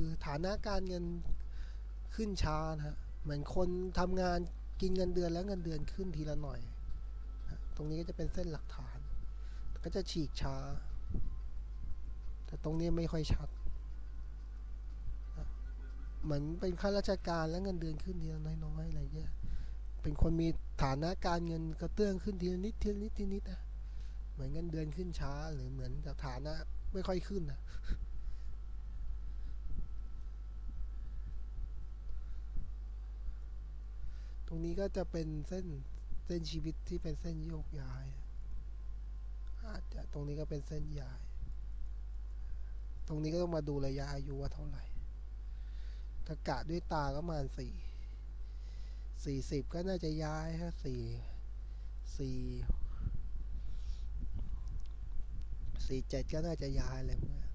คือฐานะการเงินขึ้นช้านะฮะเหมือนคนทำงานกินเงินเดือนแล้วเงินเดือนขึ้นทีละหน่อยนะตรงนี้ก็จะเป็นเส้นหลักฐาน ก็จะฉีกช้า แต่ตรงนี้ไม่ค่อยชัดนะเหมือนเป็นข้าราชการแล้วเงินเดือนขึ้นทีละน้อยๆอะไรเงี้ยเป็นคนมีฐานะการเงินกระเตื้องขึ้นทีละนิดทีละนิดทีละนิดนะเหมือนเงินเดือนขึ้นช้าหรือเหมือนฐานะไม่ค่อยขึ้นนะ รงนี้ก็จะเป็นเส้นเส้นชีวิตที่เป็นเส้นโยกย้าย อาจจะตรงนี้ก็เป็นเส้นย้าย ตรงนี้ก็ต้องมาดูระยะอายุว่าเท่าไหร่ถ้ากะด้วยตาก็ประมาณสี่สี่สิบก็น่าจะย้ายฮะสี่สี่สี่เจ็ดก็น่าจะย้ายอะไรกเนี้ย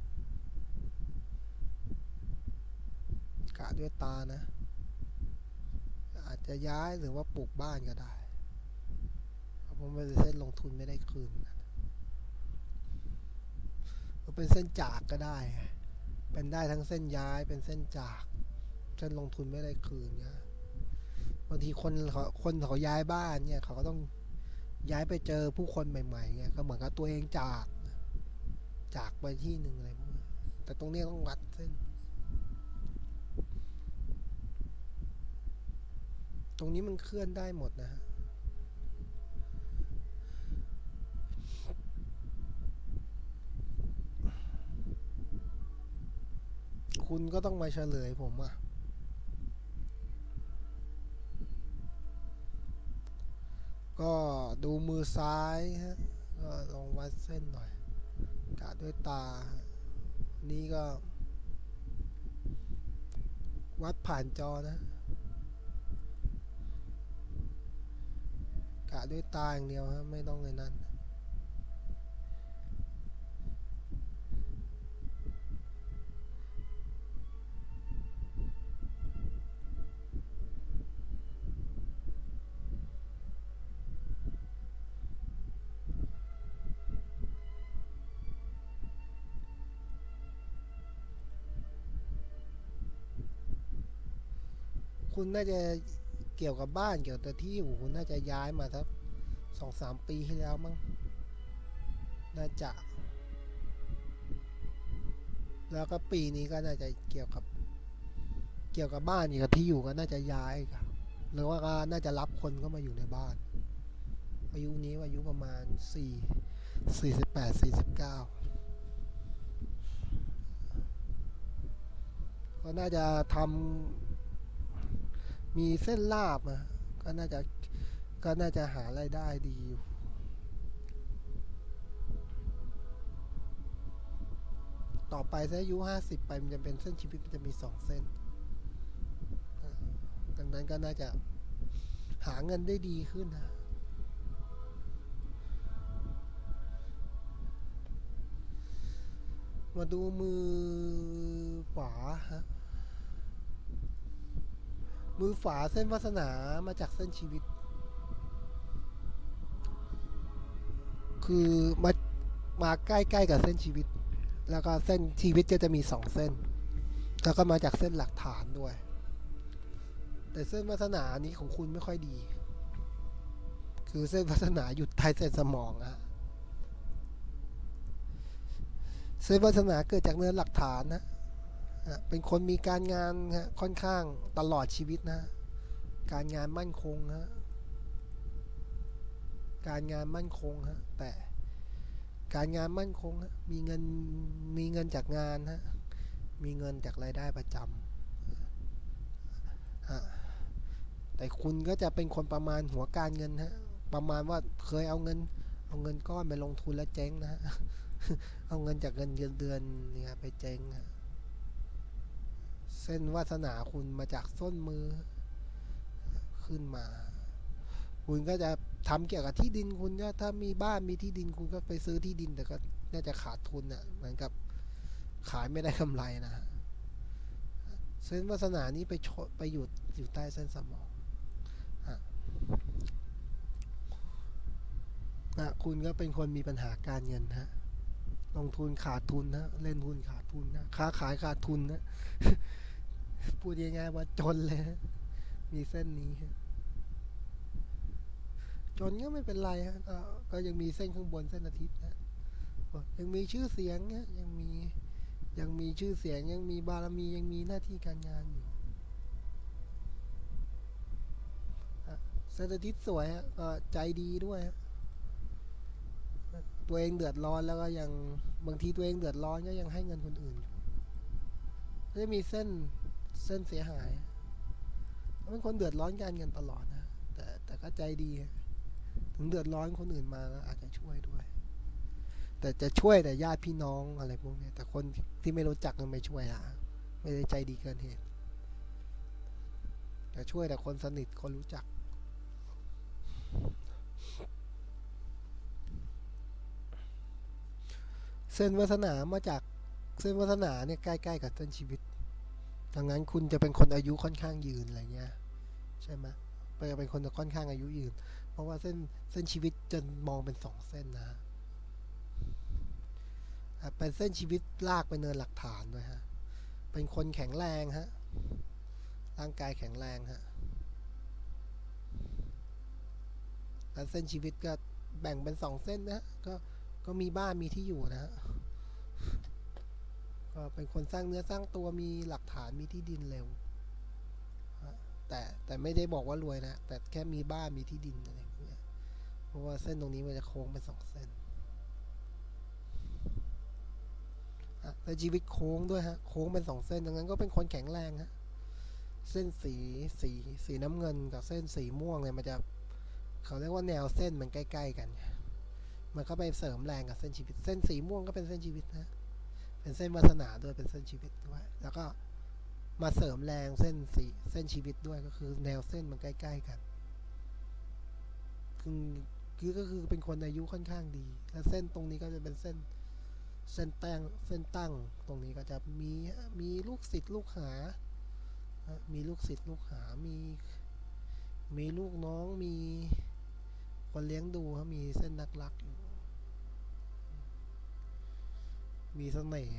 กะด้วยตานะ จะย้ายหรือว่าปลูกบ้านก็ได้เพราะมันเป็นเส้นลงทุนไม่ได้คืนก็เป็นเส้นจากก็ได้ เป็นได้ทั้งเส้นย้ายเป็นเส้นจาก เส้นลงทุนไม่ได้คืนเนี่ยบางทีคนเขาคนเขาย้ายบ้านเนี่ยเขาก็ต้องย้ายไปเจอผู้คนใหม่ๆเนี่ยก็เหมือนกับตัวเองจาก จากไปที่หนึ่งอะไรพวกนี้แต่ตรงนี้ต้องวัดเส้น ตรงนี้มันเคลื่อนได้หมดนะฮะคุณก็ต้องมาเฉลยผมอะก็ดูมือซ้ายฮะ ก็ลองวัดเส้นหน่อย กะด้วยตา นี่ก็ วัดผ่านจอนะ กะด้วยตาอย่างเดียวฮะไม่ต้องเลยนั่นคุณน่าจะ เกี่ยวกับบ้านเกี่ยวกับที่อยู่น่าจะย้ายมาสักสองสามปีที่แล้วมั้งน่าจะ แล้วก็ปีนี้ก็น่าจะเกี่ยวกับ เกี่ยวกับบ้านเกี่ยวกับที่อยู่ก็น่าจะย้ายครับหรือว่าก็น่าจะรับคนเข้ามาอยู่ในบ้าน อายุนี้อายุประมาณสี่สี่สิบแปดสี่สิบเก้าก็น่าจะทำ มีเส้นลาบอะก็น่าจะก็น่าจะหารายได้ดีอยู่ต่อไปถ้าอายุห้าสิบไปมันจะเป็นเส้นชีวิตมันจะมีสองเส้น ดังนั้นก็น่าจะหาเงินได้ดีขึ้นนะมาดูมือขวาฮะ มือฝาเส้นวาสนามาจากเส้นชีวิต คือมามาใกล้ๆกับเส้นชีวิต แล้วก็เส้นชีวิตก็จะมีสองเส้น แล้วก็มาจากเส้นหลักฐานด้วย แต่เส้นวาสนานี้ของคุณไม่ค่อยดี คือเส้นวาสนาอยู่ใต้เส้นสมองอะเส้นวาสนาเกิดจากเนื้อหลักฐานนะ เป็นคนมีการงานฮะค่อนข้างตลอดชีวิตนะ การงานมั่นคงฮะการงานมั่นคงฮะแต่การงานมั่นคงฮะมีเงินมีเงินจากงานฮะมีเงินจากรายได้ประจำฮะแต่คุณก็จะเป็นคนประมาณหัวการเงินฮะประมาณว่าเคยเอาเงิน เอาเงินก้อนไปลงทุนแล้วเจ๊งนะฮะเอาเงินจากเงินเดือนเดือนเนี่ยไปเจ๊งฮะ ส้นวาสนาคุณมาจากส้นมือขึ้นมา คุณก็จะทำเกี่ยวกับที่ดินคุณก็ถ้ามีบ้านมีที่ดินคุณก็ไปซื้อที่ดินแต่ก็น่าจะขาดทุนอะเหมือนกับขายไม่ได้กำไรนะเส้นวาสนานี้ไปชดไปอยู่อยู่ใต้เส้นสมองนะคุณก็เป็นคนมีปัญหาการเงินฮะลงทุนขาดทุนนะเล่นหุ้นขาดทุนนะค้าขายขาดทุนนะ พูดง่ายๆว่าจนเลยฮะมีเส้นนี้ฮะจนก็ไม่เป็นไรฮะก็ก็ยังมีเส้นข้างบนเส้นอาทิตย์นะยังมีชื่อเสียงนะยังมียังมีชื่อเสียงยังมีบารมียังมีหน้าที่การงานอยู่เส้นอาทิตย์สวยฮะใจดีด้วยฮะตัวเองเดือดร้อนแล้วก็ยังบางทีตัวเองเดือดร้อนก็ยังให้เงินคนอื่นอยู่จะมีเส้น เส้นเสียหายเป็นคนเดือดร้อนการเงินตลอดนะ แต่แต่ก็ใจดี ถึงเดือดร้อนคนอื่นมาก็อาจจะช่วยด้วย แต่จะช่วยแต่ญาติพี่น้องอะไรพวกนี้แต่คนที่ไม่รู้จักมันไม่ช่วยอะไม่ได้ใจดีเกินเหตุแต่ช่วยแต่คนสนิทคนรู้จัก เส้นวาสนามาจากเส้นวาสนาเนี่ยใกล้ๆกับเส้นชีวิต ดังนั้นคุณจะเป็นคนอายุค่อนข้างยืนอะไรเงี้ยใช่ไหมไปเป็นคนค่อนข้างอายุยืน เพราะว่าเส้นเส้นชีวิตจะมองเป็นสองเส้นนะฮะเป็นเส้นชีวิตลากไปเนินหลักฐานด้วยฮะ เป็นคนแข็งแรงฮะ ร่างกายแข็งแรงฮะแล้วเส้นชีวิตก็แบ่งเป็นสองเส้นนะฮะก็ ก็มีบ้านมีที่อยู่นะฮะ ก็เป็นคนสร้างเนื้อสร้างตัวมีหลักฐานมีที่ดินเร็ว แต่แต่ไม่ได้บอกว่ารวยนะ แต่แค่มีบ้านมีที่ดินอะไรอย่างเงี้ยเพราะว่าเส้นตรงนี้มันจะโค้งเป็นสองเส้นแล้วชีวิตโค้งด้วยฮะ โค้งเป็นสองเส้นดังนั้นก็เป็นคนแข็งแรงฮะ เส้นสีสีสีน้ำเงินกับเส้นสีม่วงเนี่ยมันจะเขาเรียกว่าแนวเส้นมันใกล้ ๆ กัน มันก็ไปเสริมแรงกับเส้นชีวิต เส้นสีม่วงก็เป็นเส้นชีวิตนะ เป็นเส้นวาสนาด้วยเป็นเส้นชีวิตด้วย แล้วก็มาเสริมแรงเส้นสีเส้นชีวิตด้วยก็คือแนวเส้นมันใกล้ ๆ กันคือคือก็คือเป็นคนอายุค่อนข้างดี แล้วเส้นตรงนี้ก็จะเป็นเส้นเส้นตั้งเส้นตั้งตรงนี้ก็จะมีมีลูกศิษย์ลูกหา มีลูกศิษย์ลูกหา มีมีลูกน้องมีคนเลี้ยงดูครับมีเส้นนักรักอยู่ มีเสน่ห์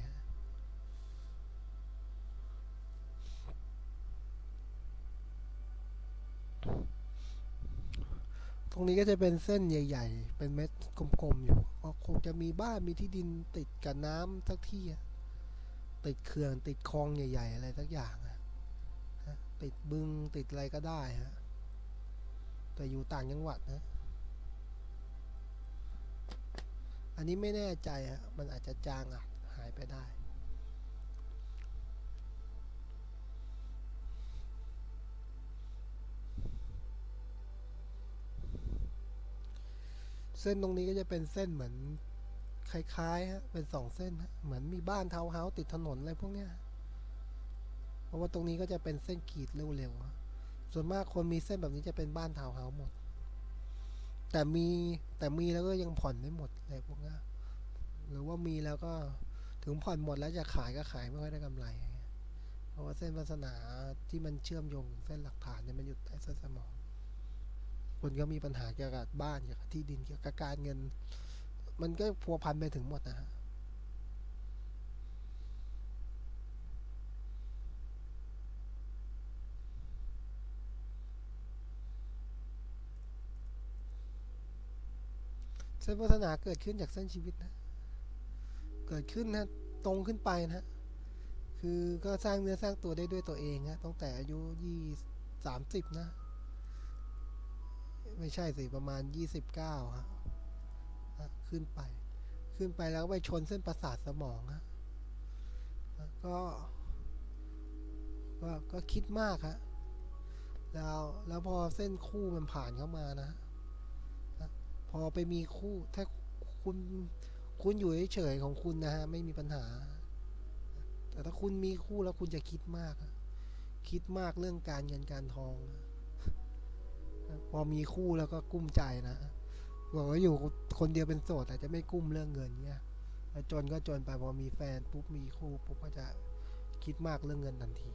ตรงนี้ก็จะเป็นเส้นใหญ่ ๆ เป็นเม็ดกลมๆอยู่ก็คงจะมีบ้านมีที่ดินติดกับน้ำสักที่ ติดเขื่อนติดคลองใหญ่ ๆ อะไรสักอย่างติดบึงติดอะไรก็ได้ฮะแต่อยู่ต่างจังหวัดนะ อันนี้ไม่แน่ใจฮะมันอาจจะจางอาจหาย ไปได้ เส้นตรงนี้ก็จะเป็นเส้นเหมือนคล้ายๆฮะเป็นสองเส้น เหมือนมีบ้านทาวน์เฮาส์ติดถนนอะไรพวกเนี้ยเพราะว่าตรงนี้ก็จะเป็นเส้นขีดเร็วๆ ส่วนมากคนมีเส้นแบบนี้จะเป็นบ้านทาวน์เฮาส์หมด แต่มีแต่มีแล้วก็ยังผ่อนไม่หมดอะไรพวกเนี้ยหรือว่ามีแล้วก็ ถึงผ่อนหมดแล้วจะขายก็ขายไม่ค่อยได้กำไร เพราะว่าเส้นวาสนาที่มันเชื่อมโยงถึงเส้นหลักฐานเนี่ยมันอยู่ใต้เส้นสมองคนก็มีปัญหาเกี่ยวกับบ้านเกี่ยวกับที่ดินเกี่ยวกับการเงิน มันก็พัวพันไปถึงหมดนะฮะเส้นวาสนาเกิดขึ้นจากเส้นชีวิตนะ เกิดขึ้นนะตรงขึ้นไปนะคือก็สร้างเนื้อสร้างตัวได้ด้วยตัวเองฮะตั้งแต่อายุยี่สามสิบนะ ไม่ใช่สิประมาณยี่สิบเก้าฮะขึ้นไป ขึ้นไปแล้วไปชนเส้นประสาทสมองฮะฮะก็ก็ก็คิดมากฮะแล้วแล้วพอเส้นคู่มันผ่านเข้ามานะ พอไปมีคู่ถ้าคุณ คุณอยู่เฉยๆของคุณนะฮะไม่มีปัญหา แต่ถ้าคุณมีคู่แล้วคุณจะคิดมาก คิดมากเรื่องการเงินการทองพอมีคู่แล้วก็กุ้มใจนะบอกว่าอยู่คนเดียวเป็นโสดอาจจะไม่กุ้มเรื่องเงินเนี่ยแล้วจนก็จนไปพอมีแฟนปุ๊บมีคู่ปุ๊บก็จะคิดมากเรื่องเงินทันที